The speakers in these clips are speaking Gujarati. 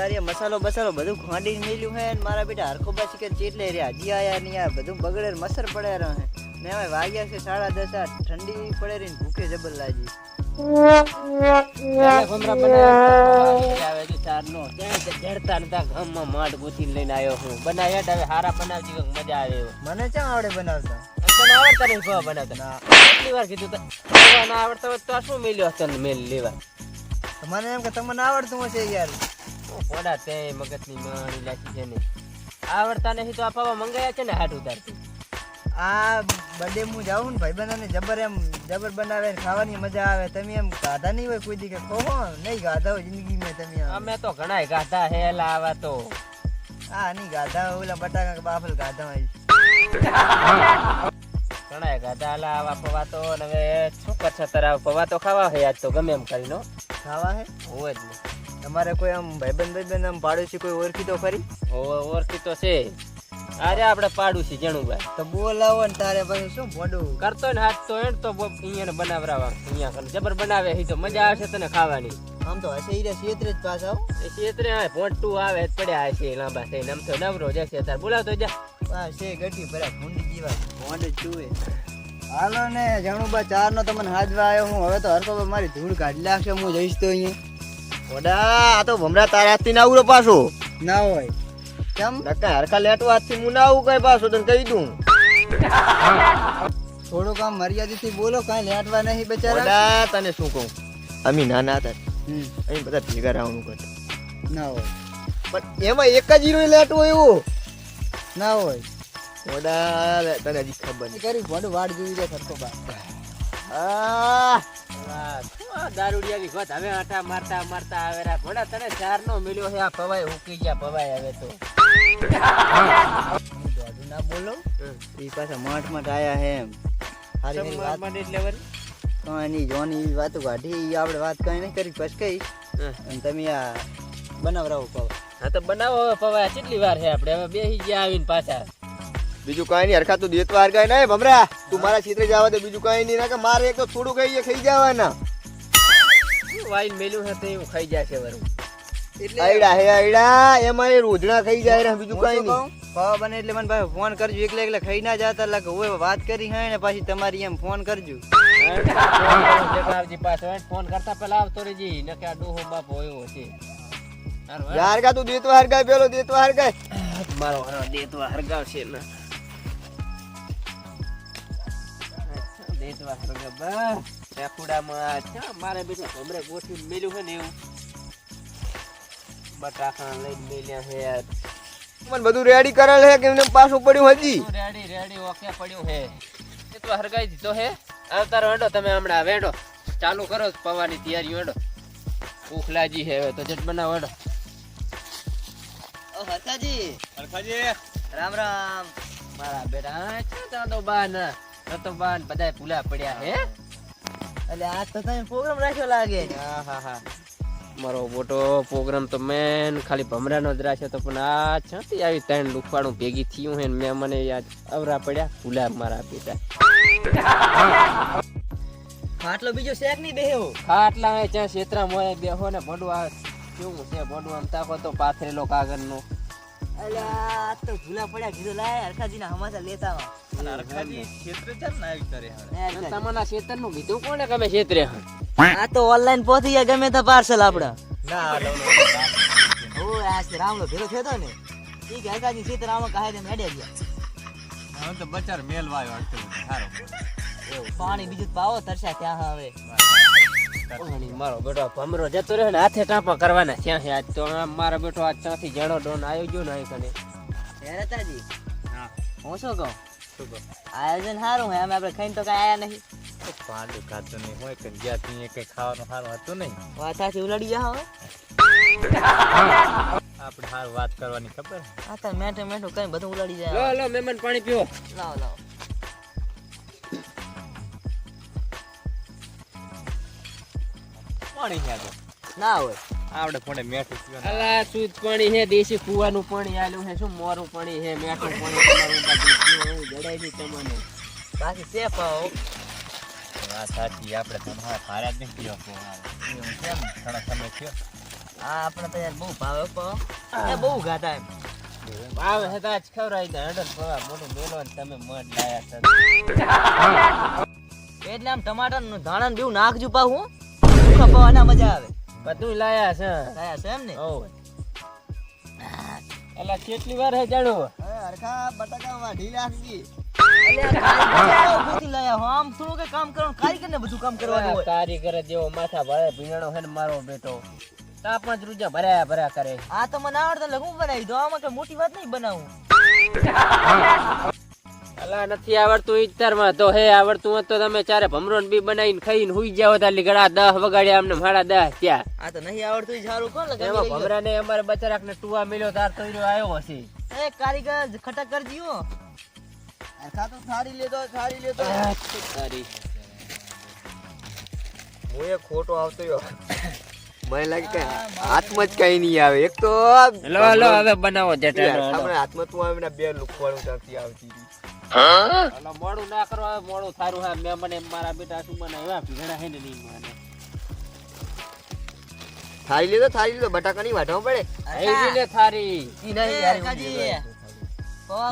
તારી મસાલો બસાલો બધું ખાંડીને મેલ્યું હે ને મારા બેટા હરખો બાસી કે ચેટલે રહ્યા હજી આયા નહીં આ બધું બગડે ને મસર પડે રહે. ને હવે વાગ્યા છે સાડા દસ આ ઠંડી પડે રહી ને ભૂખે જબર લાગી. પહેલા ભમરા બનાવ્યા તો આવે છે ચારનો. ત્યાં તે જડતા નતા ગામમાં માડ ગોતીને લઈને આવ્યો હું. બનાવ્યા તો હવે હારા બનાવતી કંઈક મજા આવે એવો. મને ચા આવડે બનાવતા? આમ તને આવડતા નહીં પૌવા બનાવતા. કેટલી વાર કીધું તો પૌવા ના આવડતા હોય તો આ શું મેલ્યો તને મેલ લેવા? તો મને એમ કે તમને આવડતું હશે યાર. પોડા તે મગજની માણી લાખી છે ને. આવડતા નહીં તો આ પૌવા મંગાયા છે ને હાથ ઉતારતી આ બર્થડે હું જાઉં ને ભાઈબંધોને જબર એમ જબર બનાવે ને ખાવાની મજા આવે. તમે એમ ગાધા નહીં હોય કોઈ દી કે કહો નહીં ગાધા હોય જિંદગી મેં તમે અમે તો ઘણાય ગાધા હેલા આવા તો. હા નહીં ગાધા હોય ઓલા બટાકા કે બાફલ ગાધા હોય. ઘણાય ગાધા આલા આવા પૌવા તો હવે શું કરશે તારા પૌવા તો ખાવા હે આજ તો ગમે એમ કરીને ખાવા હે? હોય જ ને. તમારે કોઈ આમ ભાઈબંધ ભાઈબંધ આમ પાડોશી કોઈ ઓળખી તો ખરી? ઓ- ઓળખી તો છે. અરે આપણે પાડોશી છે જણુભાઈ. તો બોલાવો ને તારે પછી શું મોઢું? કરતો ને હાથ તો એણ તો બ- અહીંયા બનાવરાવા અહીંયા કરે જબર બનાવે હી તો મજા આવશે તને ખાવાની. આમ તો હશે ઈ રહ્યા જ પાછા એ છેતરે આ ભોંટું આવે જ પડ્યા છે લાંબા થઈને આમ તો નવરો જશે તાર બોલાવતો જા. આ છે ગઢી ભરા ભૂંડી જીવા. ભોંડ જ જુએ. હાલો ને જાણુબા ચાર નો તમને હાજવા આવ્યો હું. હવે તો હરકો મારી ધૂળ કાઢી લાગશે હું જઈશ તો અહીંયા. ઓડા આ તો ભમરા તારા હાથથી ના આવડો પાછો. ના હોય. કેમ? નકા હરખા લેટવા હાથથી હું ના આવું કઈ પાછો તને કહી દઉં. થોડું કામ મર્યાદિતથી બોલો કાંઈ લેટવા નહીં બેચારા? ઓડા તને શું કહું? અમે નાના હતા અહીં બધા ભેગા રહેવાનું કરતા ના હોય. પણ એમાં એક જ હીરો લેટવો એવો. ના હોય. ઓડા તને હજી ખબર નહીં. કરી વડ વાડ જોઈ જાય સરખો બા આ દારૂડિયાની ગોત હવે આટા મારતા મારતા આવે રા ભણા તને ચાર નો મિલ્યો છે. આ પવાય ઉકી ગયા પવાય હવે તો. ના બોલો. એ પાછા માઠ મઠ આયા હે એમ. હારી મેરી વાત માટે એટલે વળી. કાંઈ જોની વાતો કાઢી ઈ આપણે વાત કઈ નહીં કરી પછી કઈ. અને તમે આ બનાવરાવો પાવ હા તો બનાવો હવે પવાય કેટલી વાર છે આપણે હવે બેસી ગયા આવીને પાછા. બીજું કઈ નહીં હરખા તું દેતવાર કઈ નહીં ભમરા. તું મારા ચિત્ર જવા દે બીજું કઈ નહીં. ના કે મારે એક તો થોડું કઈ ખાઈ જવાના. વાઈન મેલ્યું છે તો એવું ખાઈ જશે વરું. એટલે આયડા હે આયડા. એમાં એ રોજણા ખાઈ જાય રે બીજું કઈ નહીં. પાવા બને એટલે મને ભાઈ ફોન કરજો. એકલે એકલે ખાઈ ના જતા એટલે કે ઓય વાત કરી હે ને પાછી તમારી એમ ફોન કરજો. ફોન કરતા પેલા આવતો રહેજી. નકે આ ડોહો બાપ હોયો છે. હારું, યાર કા તું દેતવા હરખાય પેલો દેતવા હરખાય મારો હારો ગાવ છે ને દેતવા હરગાવ રેકુડામાં મારે બીજું હમણાં મેલ્યું છે ને એવું. બટાકા લઈને મેલ્યા છે યાર. મને બધું રેડી કરેલ છે કે એમને પાછું પડ્યું હજી? રેડી રેડી ઓકે પડ્યું હે દેતવા હરગાઈ દીધો હે આવતારો હેડો તમે હમણાં વેડો ચાલુ કરો પવાની તૈયારી વેડો ભૂખ લાગી છે હવે તો જટ બનાવ હેડો. ઓ હરકાજી રામ રામ. મારા બેટા હા ચા દાદો બાન તો બાન. બધાય ભૂલા પડ્યા હે એટલે આજ તો તમે પ્રોગ્રામ રાખ્યો લાગે. હા હા હા. મારો મોટો પ્રોગ્રામ તો મેન ખાલી ભમરાનો જ રાખ્યો તો પણ આ છતી આવી ત્રણ લુખવાડું ભેગી થયું હે મેં મને યાદ અવરા પડ્યા ભૂલા મારા પિતા આટલો બીજો શેક નહીં બેહો ખાટલા હે ત્યાં ક્ષેત્રા મોય બેહો ને ભડવા. કેવું છે ભડું તાકો તો પાથરેલો કાગળનો. આ તો ભૂલા પડ્યા કીધું લાય હરખાજીના હમાસા લેતા આવો. ને તમારા કીધું કોને ગમે ક્ષેત્રે આ તો ઓનલાઈન પહોંચી ગયા ગમે તો પાર્સલ આપડા. ના ઓ આ છે રામલો ભેરો થયો તો ને ઈ હરખાજી સીતર આમાં કહે હેડે ગયા. એવું પાણી બીજું પાવો તરસ્યા ત્યાં હવે. મારો બેટો ભમરો જતો રહ્યો ને હાથે ટાપા કરવાના ત્યાં છે. આજ તો મારો બેટો આજ ત્યાંથી જણો ડોન આવ્યો ગયો ને કને. હેરતાજી હું. શું કહું? આયોજન સારું હે અમે આપણે ખાઈને તો કઈ આયા નહીં. પાંડુ ખાતું નહીં હોય કે જ્યાં ત્યાં કંઈ ખાવાનું સારું હતું નહીં. વાત સાચી ઉલાડી ગયા આપણે સારું વાત કરવાની ખબર આ તો મેઠે મેઠું કઈ બધું ઉલાડી લો જાય. લો મહેમાન પાણી પીવો લાવો લાવો. પાણી છે ના હોય. આપણે કોને મેઠું અલા શુદ્ધ પાણી છે? દેશી કુવાનું પાણી આલ્યું છે. શું મોરું પાણી છે? મેઠું પાણી તમારું બધું પીવો, હું તમને બાકી છે વાત સાચી આપણે તમારા ભારત જ નહીં પીવા પોવાનું. એવું કેમ ઘણા સમય થયો. આ આપણે તો યાર બહુ ભાવે એ બહુ ગાતા એમ. ભાવ હે તો આજ ખવડાવી દે હડર પવા મોટું મેલો તમે મધ લાયા છો. એટલે આમ ટમાટરનું ધાણા દેવું નાખજો પા હું મજા આવે. બધું લાયા છે. લાયા છે એમ ને ઓય એલા કેટલી વાર હે જાણો? હરખા બટાકા વાઢી એટલે કારીગર. લાયા. આમ થોડું કઈ કામ કરવાનું? કારીગર ને બધું કામ કરવાનું હોય. કારીગર જેવો માથા ભરે ભીણો હે ને મારો બેટો. તા પાંચ રૂપિયા ભર્યા ભર્યા કરે. આ તો મને આવડતા એટલે બનાવી દો. આમાં મોટી વાત નહીં બનાવું. અલા નથી આવડતું ઈતરમાં તો હે આવડતું હોત તો તમે ચારે ભમરો ને બી બનાવીને ખાઈને હુઈ જાવ તાલી. ગળા દહ વગાડ્યા અમને મારા દહ ત્યાં આ તો નહીં આવડતું ઈ સારું કોણ એમાં ભમરા ને અમારે બચારાક ને ટુવા મિલ્યો તાર તો ઈરો આવ્યો હશે એ કારીગર ખટક કર હો હરખા તો સારી લેતો સારી લેતો સારી હું એ ખોટો આવતો મને લાગે કે હાથમાં જ કઈ નહીં આવે. એક તો લો લો હવે બનાવો જટા આપણે હાથમાં તું આવે ને બે લુકવાળું ત્યાંથી આવતી હતી. હલો મોડું ના કરો હવે મોડું થારું હા મેં મને મારા બેટા શું મને એવા ભીગડા હે ને નહીં મને. થાળી લેતો થાળી લેતો બટાકા નહીં વાઢવા પડે. એવી લે થારી ઈ નહીં યાર,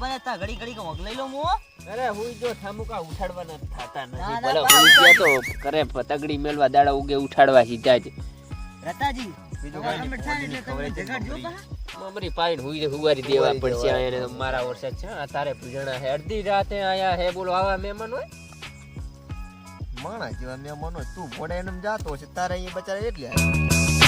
બને તા ઘડી ઘડી કો લઈ લઉં હું. અરે જો થામુકા ઉઠાડવાના થતા નથી. ભલે બા, તો કરે તગડી મેલવા દાડા ઉગે ઉઠાડવા સીધા જ. રતાજી. મમરી હુઈ હુવારી દેવા પડશે. મારા વરસાદ છે આ તારે પૂજણા હે અડધી રાતે આયા હે બોલો આવા મહેમાન હોય માણસ જેવા મહેમાનો મનો તું ભોળા એમ જાતો છે તારે અહીંયા બચારા એટલે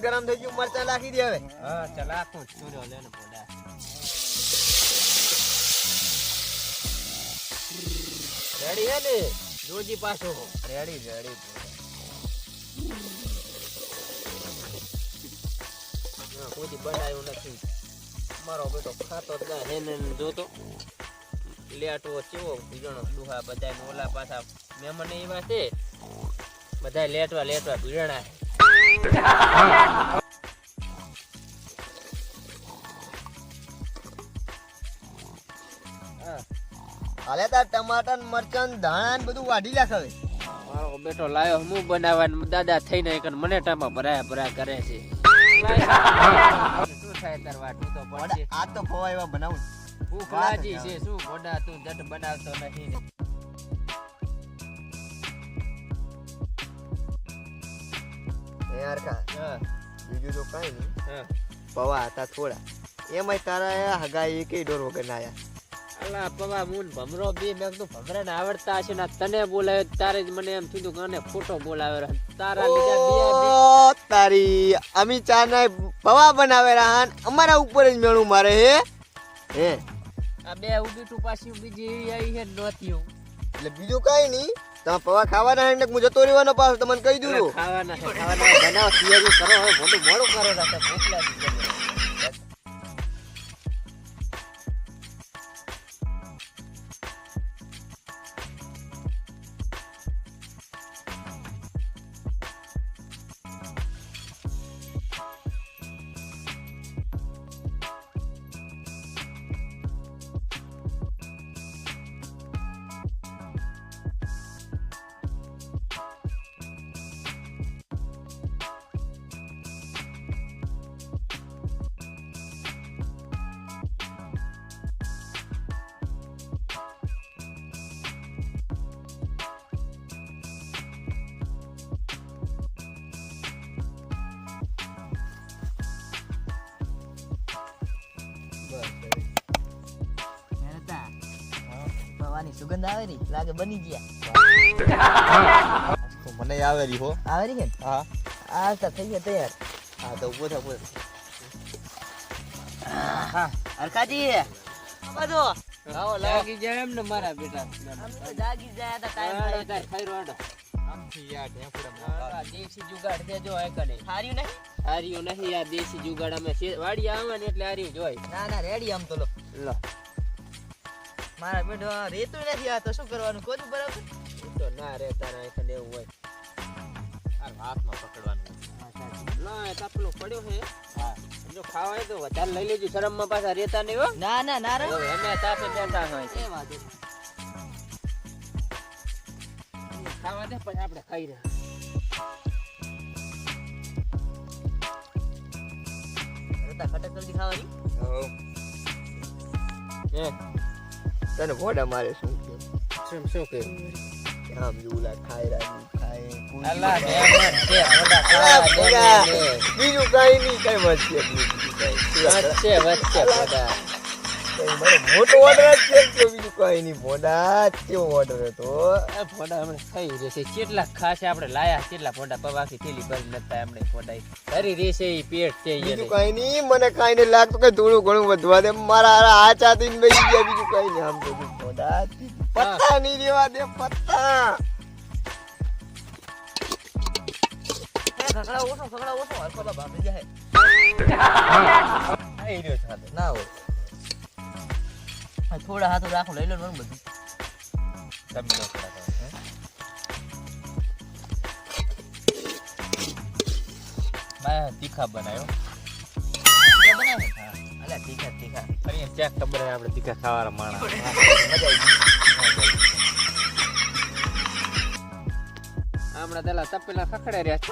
તેલ ગરમ થઈ ગયું મરચા નાખી દે હવે. હા ચાલ આખું ચૂર્યો લે ને બોલા રેડી હે ને? જોજી પાછો. રેડી રેડી કોઈ બનાવ્યું નથી. મારો બેટો ખાતો જ ના હે ને જોતો. લેટો ચેવો ભીજણો? દુહા બધા ઓલા પાછા મહેમાન એવા છે. બધા લેટવા લેટવા ભીજણા. હાલે તાર ટમાટર મરચાં ધાણા ને બધું વાઢી લાખ હવે. મારો બેટો લાયો હું બનાવવાનું? દાદા થઈને એક મને ટામા ભરાયા ભરાયા કરે છે. શું થાય તાર વાટું? તો પડશે આ તો ખોવા એવા બનાવું ભૂખ ભાજી છે શું ગોડા તું જટ બનાવતો નથી. હા. બીજું તો કાંઈ નહીં. હા. પવા હતા થોડા. એમાંય તારા હગા એકેય ડોર વગર ના આયા? અલા પવા મુન ભમરો બી મેં કીધું ભમરે ને આવડતા હશે ને તને બોલાવ્યો તારે જ મને એમ થયું કે આને ખોટો બોલાવ્યો તારા લીધા તારી અમી ચા ના પવા બનાવે રાન અમારા ઉપર જ મેળું મારે હે. હે. આ બે ઉડી તું પાછી બીજી આવી છે નોતી એટલે બીજું કઈ નહીં. તમે પવા ખાવાના હે ને હું જતો રહેવાનો પાછો તમને કહી દઉં. ખાવાના ખાવાના બનાવ તૈયારી કરો હવે મોટું મોડું કરો રાતે ભૂખ લાગી સુગંધ આવે ને લાગે બની ગયા. મને આવે રી હો. આવે રી કે ને? હા. આ તો થઈ ગયા તૈયાર. હા તો ઊભો થા ઊભો. હરખાજી. બધો આવો લાગી જાય એમ ને મારા બેટા. જાગી જાય તો ટાઈમ હાલો થાય તાર ખાઈ રહ્યો આમથી યાર દેશી જુગાડ દેજો આ હાર્યું નહીં? હાર્યું નહીં આ દેશી જુગાડ અમે વાડી આવે ને એટલે હાર્યું જોઈ ના ના રેડી આમ તો લો. લો. મારા આ રેતું નથી આ તો શું કરવાનું? કોનું બરાબર તો ના રે તારા એક એવું હોય. હાથમાં પકડવાનું. ના એ તાપલો પડ્યો છે. હા. જો ખાવા હોય તો વધારે લઈ લેજો શરમમાં પાછા રહેતા નહીં હો. ના ના ના રે અમે તાપે બેઠા હોય એ વાંધો નહીં. ખાવા દે પછી આપણે ખાઈ રહ્યા. રેતા ખટક જલ્દી ખાવાની? હે. તને ફોડા મારે શું કે શું શું કે આમ જુલા ખાઈ રાજી ખાય અલ્લા ડેમન છે મોટા ખાવા બીજું કાઈ નહીં કઈ વચ્ચે. વચ્ચે વચ્ચે મને મોટો ઓર્ડર જ છે બીજું કઈ નહીં. જ કેવો ઓર્ડર હતો ફોડા હમણાં ખાઈ રહેશે. કેટલા ખાશે આપણે લાયા કેટલા ફોડા? પવાકી થેલી ભરી નતા હમણાં ફોડા ભરી રહેશે ઈ પેટ છે બીજું કઈ નહીં. મને કઈ નહીં લાગતું કે થોડું ઘણું વધવા દે. મારા હારા આ ચાતીને બેસી ગયા. બીજું કઈ નહીં. આમ તો પત્તા નહીં રેવા દે પત્તા. ઓછો ઓછો. હરખો જાય. સાથે ના હોય. થોડા હાથો રાખો લઈ લો ને બધું. તમે હે? મારે તીખા બનાવ્યો અલ્યા તીખા તીખા. એમ ચેક ખબર આપણે તીખા ખાવાના માણસ. હમણાં પેલા તપેલા ખખડે રહ્યા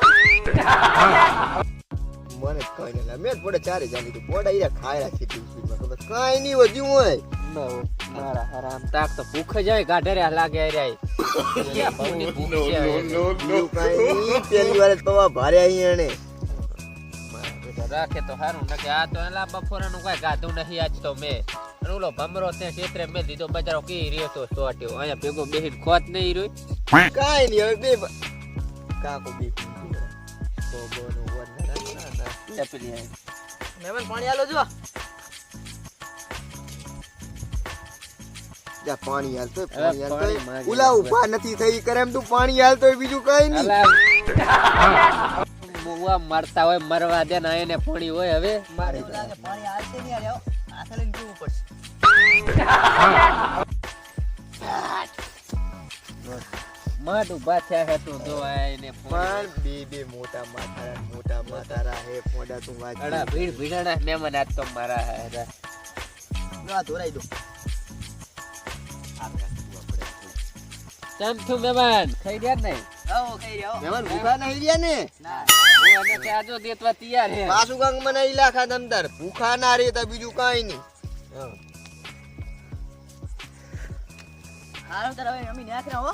મને કઈ નહીં મેં પોડે ચારે જાની તું ખાયરા છે ટીવીમાં. ખબર કઈ નહીં વધ્યું હોય. ન મારા હરામ તાક તો ભૂખ જાય ગાઢે લાગે વાર પવા ભારે એને. રાખે તો નકે આ તો એલા કઈ ગાધું નહીં આજ તો મેં. અને ઓલો ભમરો તે ક્ષેત્રે મેં દીધો બજારો કી રહ્યો તો સોટ્યો. અહીંયા ભેગો બેહીને ખોત નહીં રહ્યો. કાઈ નહીં હવે બે ભા- કાકો બે ગોગોનો વન ના ના ના તપેલી પાણી આલો જો. જા પાણી હાલતો પાણી હાલતો ઉલા ઊભા નથી થઈ કરે એમ તું પાણી હાલતો બીજું કઈ નહીં. મુવા મરતા હોય મરવા દે ના એને પોણી હોય હવે. મારે પાણી આલતે નહીં આલ્યો હાથે લઈને પીવું પડશે? માટ ઊભા થયા હે તું જો આ એને પણ બે બે મોટા માથારા મોટા માથારા હે પોડા તું વાત અડા ભીડ ભીડાના મેમન આજ તો મારા હે રા. ના ધોરાઈ દો. કેમ છું મહેમાન ખાઈ રહ્યા ને આવો કઈ રહ્યો. મહેમાન ભૂખા નહીં રહ્યા ને? ના. હું અને તે દેતવા તૈયાર હે. પાછું કાંક મને ઈલાખા દમદાર ભૂખા ના રે તો બીજું કઈ નહીં. હાલો તાર હવે અમે ન્યા હો.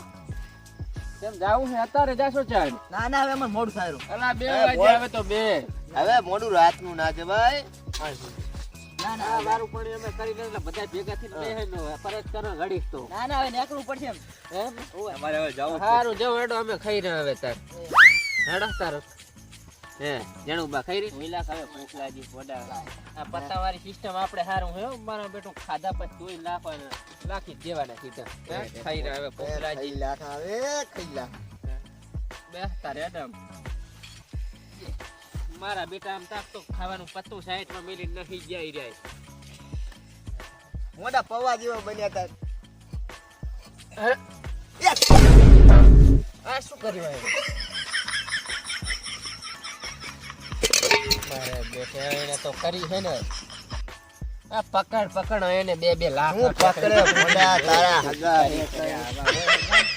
કેમ જાવું છે અત્યારે જાશો ચાલ. ના ના હવે મોડું થાય અલા બે વાગે હવે તો બે. હવે મોડું રાતનું ના જવાય. ના ના. પણ અમે કરી એટલે બધા ભેગા થઈને બે હે નો પરત કરો ઘડીક તો. ના ના હવે નીકળવું પડશે એમ. એમ? અમારે હવે જવું સારું જો હેડો અમે ખાઈ રહ્યા હવે તાર. હેડો તારો. હે જાણું બા ખાઈ રહી? મિલાક હવે ભૂખ લાગી પોડા આ પત્તા સિસ્ટમ આપણે સારું હે. મારા બેટું ખાધા પછી નાખવાના. નાખી જ દેવાના સીધા. હે? ખાઈ રહ્યા હવે ભૂખ લાગી લાખ આવે ખાઈ લાખ બે તારે મારા બેટા આમ તાક તો ખાવાનું પત્તું સાઈડમાં મેલી નથી જાય રહ્યા મોટા પવા જેવા બન્યા હતા આ શું કર્યું મારે બેટા એને તો કરી છે ને. આ પકડ પકડ એને બે બે લાખ હું પકડે તારા. કર્યા.